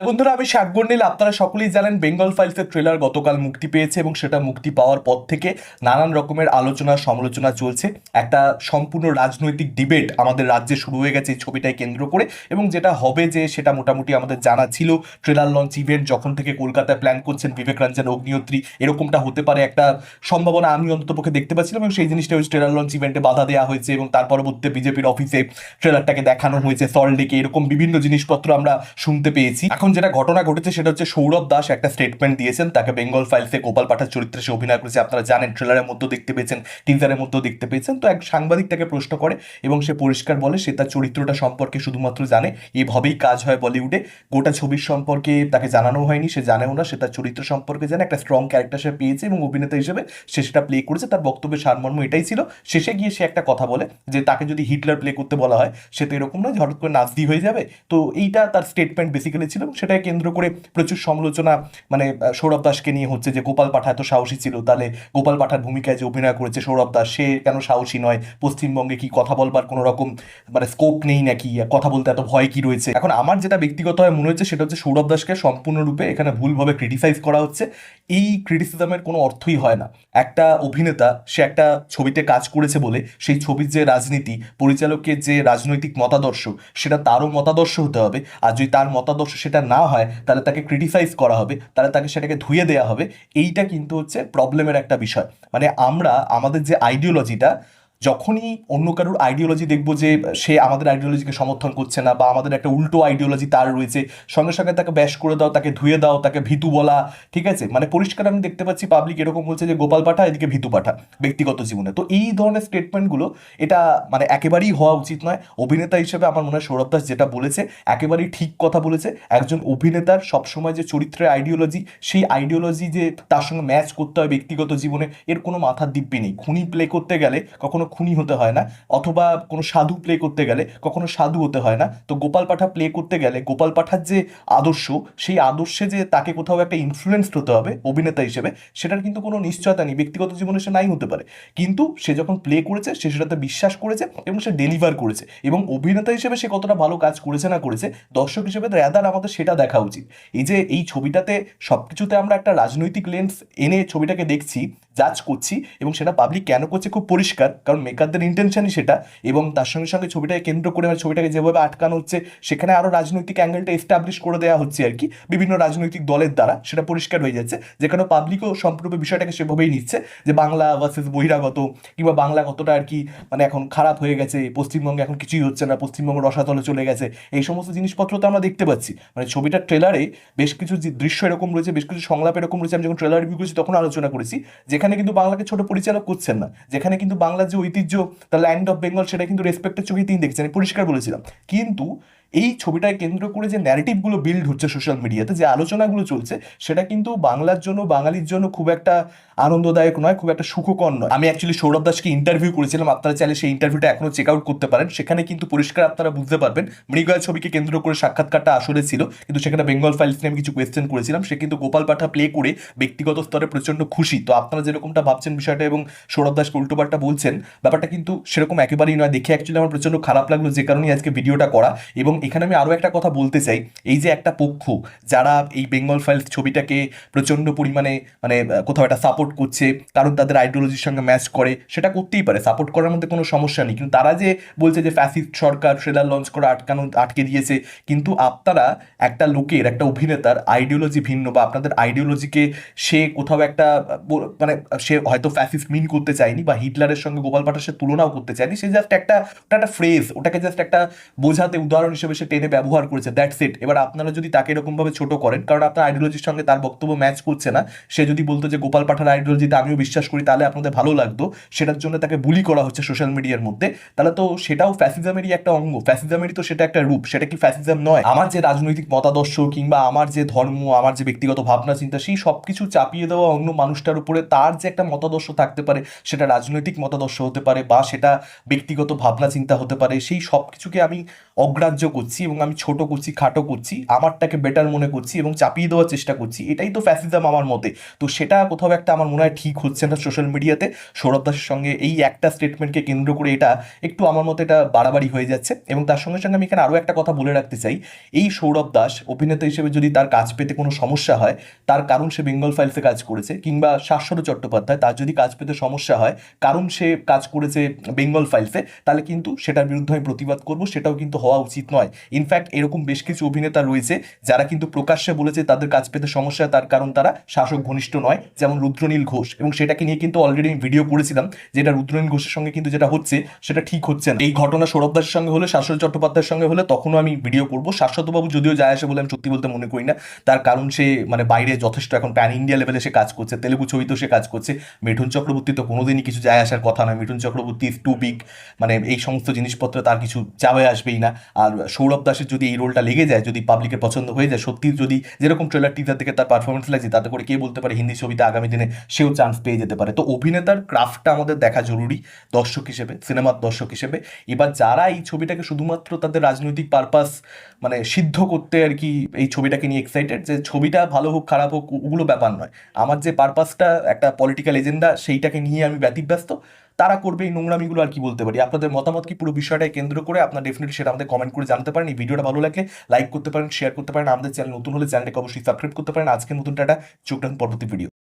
বন্ধুরা, আমি শাকবর নীল। আপনারা সকলেই জানেন, বেঙ্গল ফাইলসের ট্রেলার গতকাল মুক্তি পেয়েছে এবং সেটা মুক্তি পাওয়ার পর থেকে নানান রকমের আলোচনা, সমালোচনা চলছে। একটা সম্পূর্ণ রাজনৈতিক ডিবেট আমাদের রাজ্যে শুরু হয়ে গেছে এই ছবিটাই কেন্দ্র করে এবং যেটা হবে যে সেটা মোটামুটি আমাদের জানা ছিল। ট্রেলার লঞ্চ ইভেন্ট যখন থেকে কলকাতায় প্ল্যান করছেন বিবেক রঞ্জন, অগ্নিহোত্রী, এরকমটা হতে পারে একটা সম্ভাবনা আমি অন্ততপক্ষে দেখতে পাচ্ছিলাম এবং সেই জিনিসটা ওই ট্রেলার লঞ্চ ইভেন্টে বাধা দেওয়া হয়েছে এবং তার পরবর্তীতে বিজেপির অফিসে ট্রেলারটাকে দেখানো হয়েছে সল্টলেকে এরকম বিভিন্ন জিনিসপত্র আমরা শুনতে পেয়েছি। এখন যেটা ঘটনা ঘটেছে সেটা হচ্ছে সৌরভ দাস একটা স্টেটমেন্ট দিয়েছেন, তাকে বেঙ্গল ফাইলসে গোপাল পাঠার চরিত্রে সে অভিনয় করেছে। আপনারা জানেন ট্রেলারের মধ্যেও দেখতে পেয়েছেন টিজারের মধ্যেও দেখতে পেয়েছেন। তো এক সাংবাদিক তাকে প্রশ্ন করে এবং সে পরিষ্কার বলে, সে তার চরিত্রটা সম্পর্কে শুধুমাত্র জানে। এভাবেই কাজ হয় বলিউডে। গোটা ছবির সম্পর্কে তাকে জানানো হয়নি, সে জানেও না, সে তার চরিত্র সম্পর্কে জানে। একটা স্ট্রং ক্যারেক্টার সে পেয়েছে এবং অভিনেতা হিসেবে সে সেটা প্লে করেছে। তার বক্তব্যের সারমর্ম এটাই ছিল। শেষে গিয়ে সে একটা কথা বলে যে, তাকে যদি হিটলার প্লে করতে বলা হয়, সে তো এরকম নয় হঠাৎ করে নাজদি হয়ে যাবে। তো এইটা তার স্টেটমেন্ট বেসিক্যালি ছিল সেটাকে কেন্দ্র করে প্রচুর সমালোচনা মানে সৌরভ দাসকে নিয়ে হচ্ছে যে গোপাল পাঠা এত সাহসী ছিল। তাহলে গোপাল পাঠার ভূমিকায় যে অভিনয় করেছে সৌরভ দাস, সে কেন সাহসী নয়? পশ্চিমবঙ্গে কি কথা বলবার কোনো রকম মানে স্কোপ নেই নাকি? কথা বলতে এত ভয় কি রয়েছে? এখন আমার যেটা ব্যক্তিগতভাবে মনে হচ্ছে সেটা হচ্ছে সৌরভ দাসকে সম্পূর্ণরূপে এখানে ভুলভাবে ক্রিটিসাইজ করা হচ্ছে। এই ক্রিটিসিজমের কোনো অর্থই হয় না। একটা অভিনেতা, সে একটা ছবিতে কাজ করেছে বলে সেই ছবির যে রাজনীতি, পরিচালকের যে রাজনৈতিক মতাদর্শ, সেটা তারও মতাদর্শ হতে হবে। আর যদি তার মতাদর্শ সেটা না হয়, তাহলে তাকে ক্রিটিসাইজ করা হবে, তাহলে তাকে সেটাকে ধুয়ে দেওয়া হবে। এইটা কিন্তু হচ্ছে প্রবলেমের একটা বিষয়। মানে আমরা, আমাদের যে আইডিওলজিটা যখনই অন্য কারোর আইডিওলজি দেখব যে সে আমাদের আইডিওলজিকে সমর্থন করছে না বা আমাদের একটা উল্টো আইডিওলজি তার রয়েছে, সঙ্গে সঙ্গে তাকে ব্যাস করে দাও, তাকে ধুয়ে দাও, তাকে ভীতু বলা, ঠিক আছে? মানে পরিষ্কার আমি দেখতে পাচ্ছি পাবলিক এরকম বলছে যে গোপাল পাঠা, এদিকে ভিতু পাঠা, ব্যক্তিগত জীবনে। তো এই ধরনের স্টেটমেন্টগুলো এটা মানে একেবারেই হওয়া উচিত নয়। অভিনেতা হিসেবে আমার মনে হয় সৌরভ দাস যেটা বলেছে, একেবারেই ঠিক কথা বলেছে। একজন অভিনেতার সবসময় যে চরিত্রের আইডিওলজি সেই আইডিওলজি যে তার সঙ্গে ম্যাচ করতে হয় ব্যক্তিগত জীবনে, এর কোনো মাথার দিব্যি নেই। খুনি প্লে করতে গেলে কখনো খুনি হতে হয় না, অথবা কোনো সাধু প্লে করতে গেলে কখনো সাধু হতে হয় না। তো গোপাল পাঠা প্লে করতে গেলে গোপাল পাঠার যে আদর্শ, সেই আদর্শে যে তাকে কোথাও একটা ইনফ্লুয়েন্সড হতে হবে অভিনেতা হিসেবে, সেটার কিন্তু কোনো নিশ্চয়তা নেই, ব্যক্তিগত জীবনে সে নাই হতে পারে। কিন্তু সে যখন প্লে করেছে, সে সেটাতে বিশ্বাস করেছে এবং সে ডেলিভার করেছে এবং অভিনেতা হিসেবে সে কতটা ভালো কাজ করেছে না করেছে, দর্শক হিসেবে র্যাদার আমাদের সেটা দেখা উচিত। এই যে এই ছবিটাতে সব কিছুতে আমরা একটা রাজনৈতিক লেন্স এনে ছবিটাকে দেখছি জাজ করছি এবং সেটা পাবলিক কেন করছে খুব পরিষ্কার, কারণ মেকারদের ইন্টেনশনই সেটা এবং তার সঙ্গে সঙ্গে ছবিটাকে কেন্দ্র করে মানে ছবিটাকে যেভাবে আটকানো হচ্ছে, সেখানে আরও রাজনৈতিক অ্যাঙ্গেলটা এস্টাবলিশ করে দেওয়া হচ্ছে আর কি। বিভিন্ন রাজনৈতিক দলের দ্বারা সেটা পরিষ্কার হয়ে যাচ্ছে, যেখানে পাবলিকও সম্পূর্ণ বিষয়টাকে সেভাবেই নিচ্ছে যে বাংলা ভার্সেস বহিরাগত কিংবা বাংলা কতটা আর কি মানে এখন খারাপ হয়ে গেছে, পশ্চিমবঙ্গে এখন কিছুই হচ্ছে না, পশ্চিমবঙ্গ রসাতলে চলে গেছে, এই সমস্ত জিনিসপত্র তো আমরা দেখতে পাচ্ছি। মানে ছবিটার ট্রেলারে বেশ কিছু দৃশ্য এরকম রয়েছে, বেশ কিছু সংলাপ এরকম রয়েছে, আমি যখন ট্রেলার রিভিউ করেছি তখন আলোচনা করেছি, যেখানে কিন্তু বাংলাকে ছোট পরিচালক করছেন না, যেখানে কিন্তু বাংলার যে ঐতিহ্য দ্য ল্যান্ড অফ বেঙ্গল সেটা কিন্তু রেসপেক্টের চোখে তিনি দেখছেন। আমি পরিষ্কার বলেছিলাম। কিন্তু এই ছবিটাকে কেন্দ্র করে যে ন্যারেটিভগুলো বিল্ড হচ্ছে সোশ্যাল মিডিয়াতে যে আলোচনাগুলো চলছে, সেটা কিন্তু বাংলার জন্য, বাঙালির জন্য খুব একটা আনন্দদায়ক নয়, খুব একটা সুখকর নয়। আমি অ্যাকচুয়ালি সৌরভ দাসকে ইন্টারভিউ করেছিলাম, আপনারা চাইলে সেই ইন্টারভিউটা এখনও চেক আউট করতে পারেন। সেখানে কিন্তু পরিষ্কার আপনারা বুঝতে পারবেন মৃগয়া ছবিকে কেন্দ্র করে সাক্ষাৎকারটা আসলে ছিল, কিন্তু সেখানে বেঙ্গল ফাইলস নিয়ে আমি কিছু কোয়েশ্চেন করেছিলাম। সে কিন্তু গোপাল পাঠা প্লে করে ব্যক্তিগত স্তরে প্রচণ্ড খুশি। তো আপনারা যেরকমটা ভাবছেন বিষয়টা এবং সৌরভ দাসকে উল্টোপাল্টা বলছেন, ব্যাপারটা কিন্তু সেরকম একেবারেই নয়। দেখে অ্যাকচুয়ালি আমার প্রচণ্ড খারাপ লাগল, যে কারণে আজকে ভিডিওটা করা এবং এখানে আমি আরও একটা কথা বলতে চাই। এই যে একটা পক্ষ, যারা এই বেঙ্গল ফাইলস ছবিটাকে প্রচণ্ড পরিমাণে মানে কোথাও একটা সাপোর্ট করছে, কারণ তাদের আইডিওলজির সঙ্গে ম্যাচ করে, সেটা করতেই পারে। সাপোর্ট করার মধ্যে কোনো সমস্যা নেই। কিন্তু তারা যে বলছে যে ফ্যাসিস্ট সরকার ট্রেলার লঞ্চ করে আটকানো, আটকে দিয়েছে, কিন্তু আপনারা একটা লোকের, একটা অভিনেতার আইডিওলজি ভিন্ন বা আপনাদের আইডিওলজিকে সে কোথাও একটা মানে সে হয়তো ফ্যাসিস্ট মিন করতে চায়নি বা হিটলারের সঙ্গে গোপাল পাঠার সে তুলনাও করতে চায়নি। সে জাস্ট একটা, ওটা একটা ফ্রেজ ওটাকে জাস্ট একটা বোঝাতে, উদাহরণ হিসেবে সে টেনে ব্যবহার করেছে দ্যাটস ইট এবার আপনারা যদি তাকে এরকমভাবে ছোট করেন, কারণ আপনার আইডিওলজির সঙ্গে তার বক্তব্য ম্যাচ করছে না, সে যদি বলতো যে গোপাল পাঠার আইডিওলজিতে আমিও বিশ্বাস করি, তাহলে আপনাদের ভালো লাগতো। সেটার জন্য তাকে বুলি করা হচ্ছে সোশ্যাল মিডিয়ার মধ্যে। তাহলে তো সেটাও ফ্যাসিজমেরই একটা অঙ্গ। ফ্যাসিজমেরই তো সেটা একটা রূপ। সেটা কি ফ্যাসিজম নয়? আমার যে রাজনৈতিক মতাদর্শ কিংবা আমার যে ধর্ম, আমার যে ব্যক্তিগত ভাবনা চিন্তা সেই সব কিছু চাপিয়ে দেওয়া অন্য মানুষটার উপরে তার যে একটা মতাদর্শ থাকতে পারে, সেটা রাজনৈতিক মতাদর্শ হতে পারে বা সেটা ব্যক্তিগত ভাবনা চিন্তা হতে পারে, সেই সব কিছুকে আমি অগ্রাহ্য করছি এবং আমি ছোট করছি, খাটো করছি, আমারটাকে বেটার মনে করছি এবং চাপিয়ে দেওয়ার চেষ্টা করছি। এটাই তো ফ্যাসিজম আমার মতে। তো সেটা কোথাও একটা আমার মনে হয় ঠিক হচ্ছে না সোশ্যাল মিডিয়াতে সৌরভ দাসের সঙ্গে এই একটা স্টেটমেন্টকে কেন্দ্র করে এটা একটু আমার মতে এটা বাড়াবাড়ি হয়ে যাচ্ছে। এবং তার সঙ্গে সঙ্গে আমি এখানে আরও একটা কথা বলে রাখতে চাই। এই সৌরভ দাস অভিনেতা হিসেবে যদি তার কাজ পেতে কোনো সমস্যা হয়, তার কারণ সে বেঙ্গল ফাইলসে কাজ করেছে কিংবা শাশ্বত চট্টোপাধ্যায়, তার যদি কাজ পেতে সমস্যা হয়, কারণ সে কাজ করেছে বেঙ্গল ফাইলসে তাহলে কিন্তু সেটার বিরুদ্ধে আমি প্রতিবাদ করব, সেটাও কিন্তু হওয়া উচিত নয়। ইনফ্যাক্ট এরকম বেশ কিছু অভিনেতা রয়েছে যারা কিন্তু প্রকাশ্যে বলেছে তাদের কাজ পেতে সমস্যা, তার কারণ তারা শাসক ঘনিষ্ঠ নয়, যেমন রুদ্রনীল ঘোষ। এবং সেটাকে নিয়ে কিন্তু অলরেডি আমি ভিডিও করেছিলাম যেটা রুদ্রনীল ঘোষের সঙ্গে কিন্তু যেটা হচ্ছে, সেটা ঠিক হচ্ছে না। এই ঘটনা সৌরভ দাসের সঙ্গে হলে, শাশ্বত চট্টোপাধ্যায়ের সঙ্গে হলে তখনও আমি ভিডিও করব। শাশ্বতবাবু যদিও যায় আসে বলে আমি সত্যি বলতে মনে করি না। তার কারণ সে মানে বাইরে যথেষ্ট এখন প্যান ইন্ডিয়া লেভেলে সে কাজ করছে, তেলেগু ছবিতেও সে কাজ করছে। মিঠুন চক্রবর্তী তো কোনোদিনই কিছু যায় আসার কথা নয়। মিঠুন চক্রবর্তী টু বিগ মানে এই সমস্ত জিনিসপত্র তার কিছু যাবে আসবেই না। আর সৌরভ দাসের যদি এই রোলটা লেগে যায়, যদি পাবলিকের পছন্দ হয়ে যায়, সত্যি যদি যেরকম ট্রেলার টিজার থেকে তার পারফরমেন্স লাগছে, তাতে করে কে বলতে পারে হিন্দি ছবিতে আগামী দিনে সেও চান্স পেয়ে যেতে পারে। তো অভিনেতার ক্রাফটটা আমাদের দেখা জরুরি, দর্শক হিসেবে সিনেমার দর্শক হিসেবে। এবার যারা এই ছবিটাকে শুধুমাত্র তাদের রাজনৈতিক পারপাস মানে সিদ্ধ করতে আর কি এই ছবিটাকে নিয়ে এক্সাইটেড যে ছবিটা ভালো হোক, খারাপ হোক ওগুলো ব্যাপার নয়। আমার যে পারপাসটা একটা পলিটিক্যাল এজেন্ডা সেইটাকে নিয়ে আমি ব্যতিব্যস্ত। তারা করবে এই নোংরামিগুলো আর কি বলতে পারি? আপনাদের মতামত কি পুরো বিষয়টাকে কেন্দ্র করে? আপনার ডেফিনেটলি সেটা আমাদের কমেন্ট করে জানতে পারেন। এই ভিডিওটা ভালো লাগে লাইক করতে পারেন শেয়ার করতে পারেন। আমাদের চ্যানেল নতুন হলে চ্যানেলটাকে অবশ্যই সাবস্ক্রাইব করতে পারেন। আজকে নতুন টাটা। চোখ পরবর্তী ভিডিও